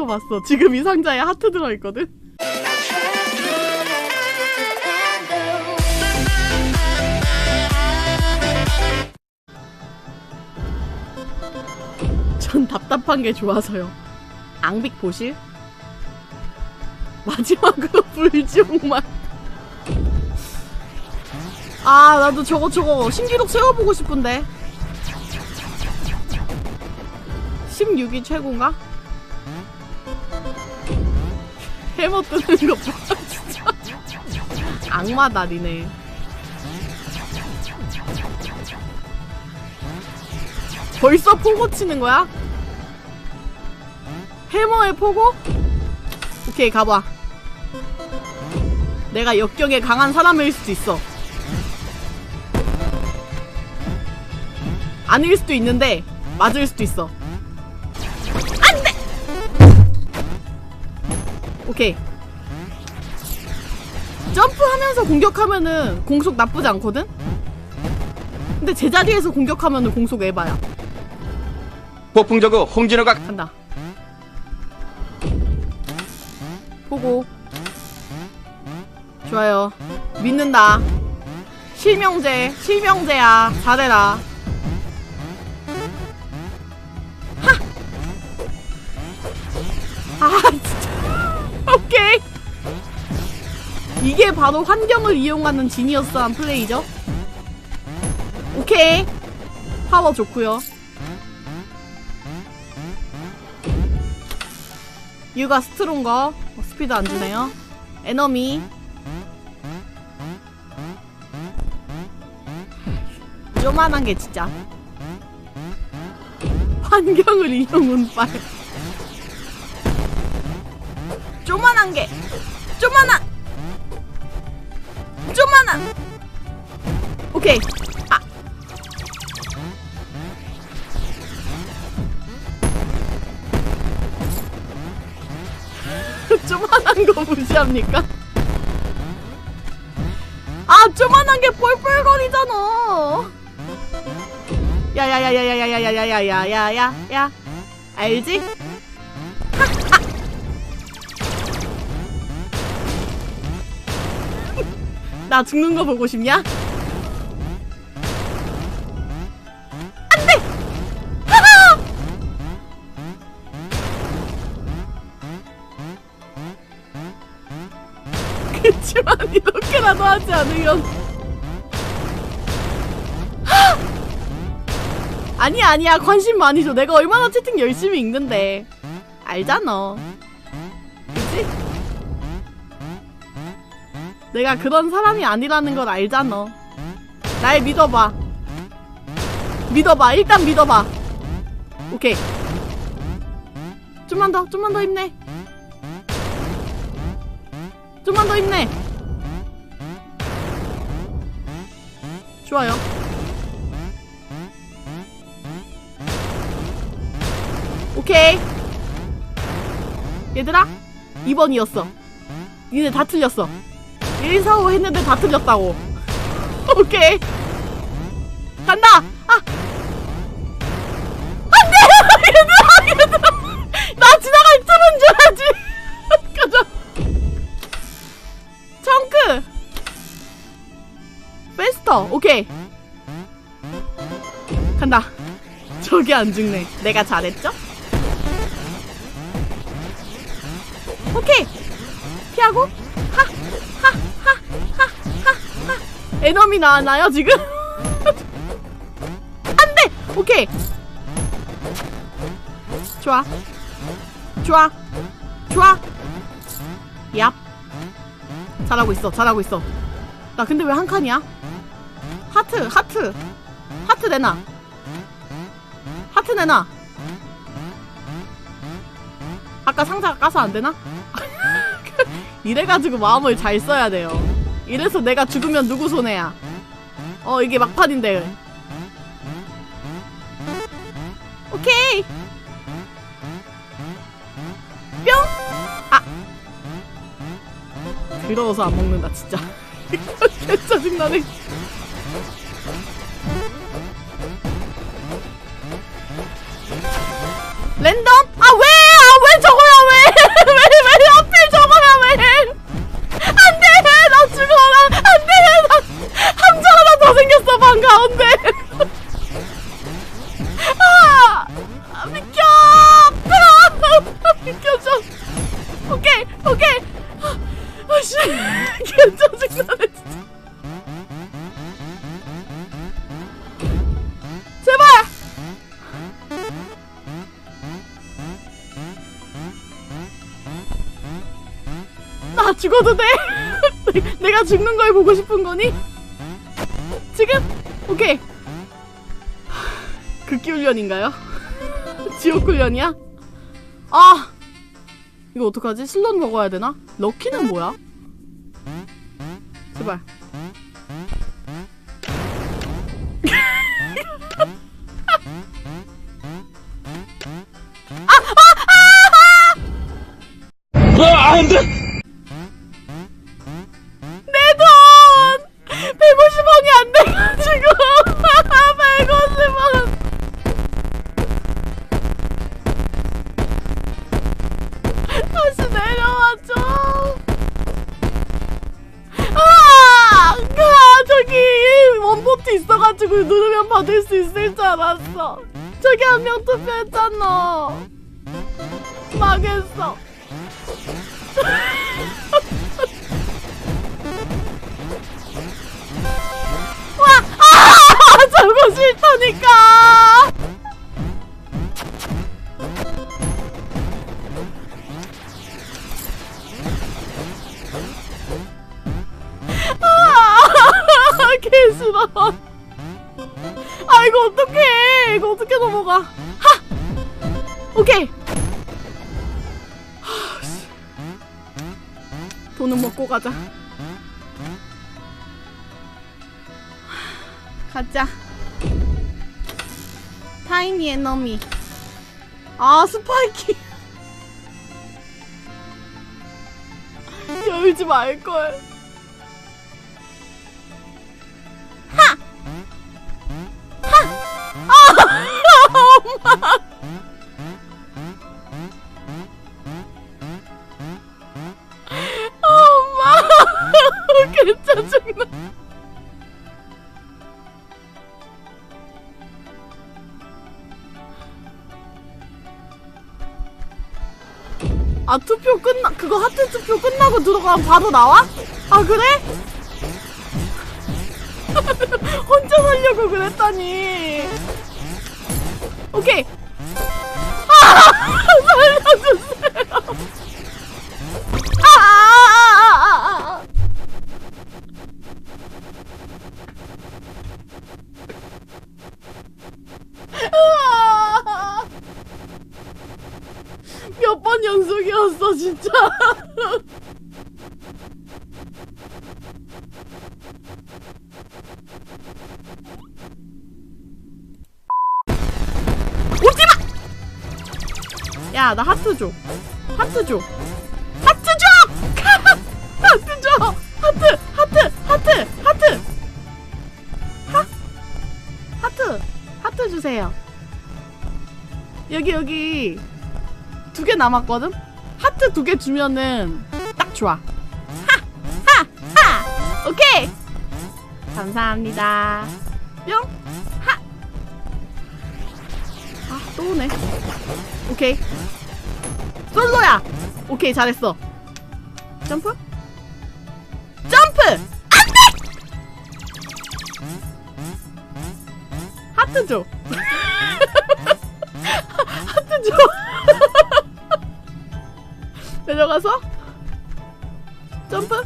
거 봤어. 지금 이 상자에 하트 들어있거든. 전 답답한 게 좋아서요. 앙빅 보실? 마지막으로 불지옥만. 아 나도 저거 저거 신기록 세워보고 싶은데. 16이 최고인가? 해머 뜨는 거 봐, 진짜. 악마 다리네. 벌써 포고 치는 거야? 해머의 포고? 오케이, 가봐. 내가 역경에 강한 사람일 수도 있어. 아닐 수도 있는데, 맞을 수도 있어. 오케이. 점프하면서 공격하면은 공속 나쁘지 않거든? 근데 제자리에서 공격하면은 공속 에바야. 폭풍 저그 홍진호가 간다. 보고. 좋아요. 믿는다. 실명제, 실명제야. 잘해라. 하! 아, 진짜. 오케이. 이게 바로 환경을 이용하는 지니어스한 플레이죠. 오케이. 파워 좋고요. 유가 스트롱거 어, 스피드 안 주네요 에너미 요만한 게 진짜 환경을 이용 운빨 쪼만한 게 쪼만한 쪼만한 오케이 아 쪼만한 거 무시합니까? 아 쪼만한 게 뻘뻘거리잖아 야야야야야야야야야야야야야 알지? 나 죽는 거 보고 싶냐? 이렇게라도 하지 않으면 하! 아니야 아니야. 관심 많이 줘. 내가 얼마나 채팅 열심히 읽는데. 알잖아. 그치? 내가 그런 사람이 아니라는 걸 알잖아 날 믿어봐 믿어봐 일단 믿어봐 오케이 좀만 더 좀만 더 힘내 좀만 더 힘내. 좋아요. 오케이. 얘들아, 2번이었어. 니네 다 틀렸어. 1, 4, 5 했는데 다 틀렸다고. 오케이. 간다! 아! 안 돼! 얘들아! 얘들아! 나 지나갈 줄은 줘야지! 가자! 청크 페스터 오케이 간다 저기 안 죽네 내가 잘했죠? 에너미 나왔나요 지금? 안돼! 오케이. 좋아. 좋아. 좋아. 얍. 잘하고 있어 잘하고 있어. 나 근데 왜 한 칸이야? 하트 하트. 하트 내놔. 하트 내놔. 아까 상자 까서 안 되나? 이래가지고 마음을 잘 써야 돼요 이래서 내가 죽으면 누구 손해야? 어 이게 막판인데. 오케이. 뿅! 아. 더러워서 안 먹는다 진짜. 짜증나네. 랜덤? 아씨, 개 짜증나네 진짜. 제발. 나 죽어도 돼? 내가 죽는 걸 보고 싶은 거니? 지금? 오케이. 극기 훈련인가요? 지옥 훈련이야? 아 이거 어떡하지? 슬롯 먹어야 되나? 럭키는 뭐야? 제 어 저기 한명 투표했잖아 망했어 와! 아! 저거 싫다니까! 아! 개 싫어. 아, 이거 어떡해. 이거 어떻게 넘어가. 하! 오케이. 돈은 먹고 가자. 가자. 타이니 에너미. 아, 스파이키. 열지 말걸. 엄마! 짜증나. 아 투표 끝나 그거 하트 투표 끝나고 들어가면 바로 나와? 아 그래? 혼자 살려고 그랬더니 오 야 나 하트 줘 하트 줘 하트 줘 하트 줘 하트 하트 하트 하트 하 하트 하트 주세요 여기 여기 두 개 남았거든? 하트 두 개 주면은 딱 좋아. 하! 하! 하! 오케이! 감사합니다. 뿅! 또 오네. 오케이. 솔로야! 오케이, 잘했어. 점프? 점프! 안 돼! 하트 줘. 하트 줘. 내려가서 점프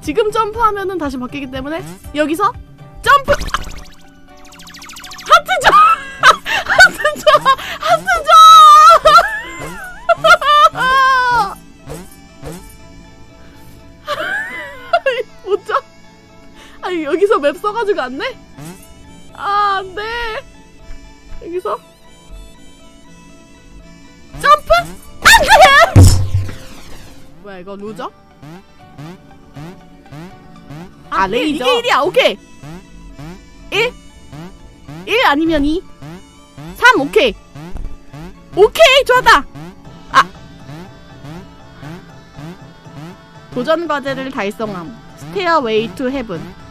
지금 점프하면은 다시 바뀌기 때문에 여기서 여기서 맵 써가지고 안 돼? 아 안돼. 여기서? 점프! 안돼! 뭐야 이거 루저? 아, 레이저. 이게 1이야. 오케이. 1 1 아니면 2 3 오케이. 오케이 좋았다. 아. 도전 과제를 달성함. 스테어웨이 투 헤븐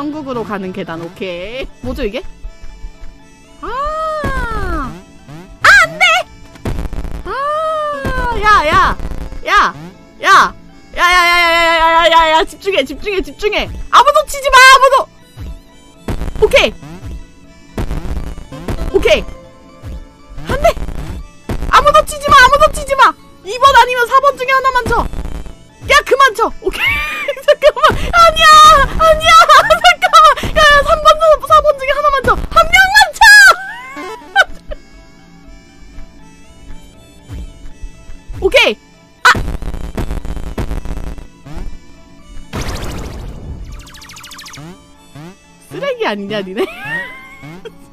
천국으로 가는 계단 오케이. 뭐죠 이게? 아! 아, 안 돼! 아, 야, 야! 야! 야! 야 야야야야야야야야 집중해 집중해 집중해! 아무도 치지 마 아무도! 오케이! 오케이! 안돼! 아무도 치지 마 아무도 치지 마! 2번 아니면 4번 중에 하나만 쳐야 그만 쳐! 오케이! 잠깐만! 아니야! 아니야! 잠깐만 야 3번 4번 중에 하나만 쳐한 명만 쳐 오케이! 쓰레기 아니냐 니네?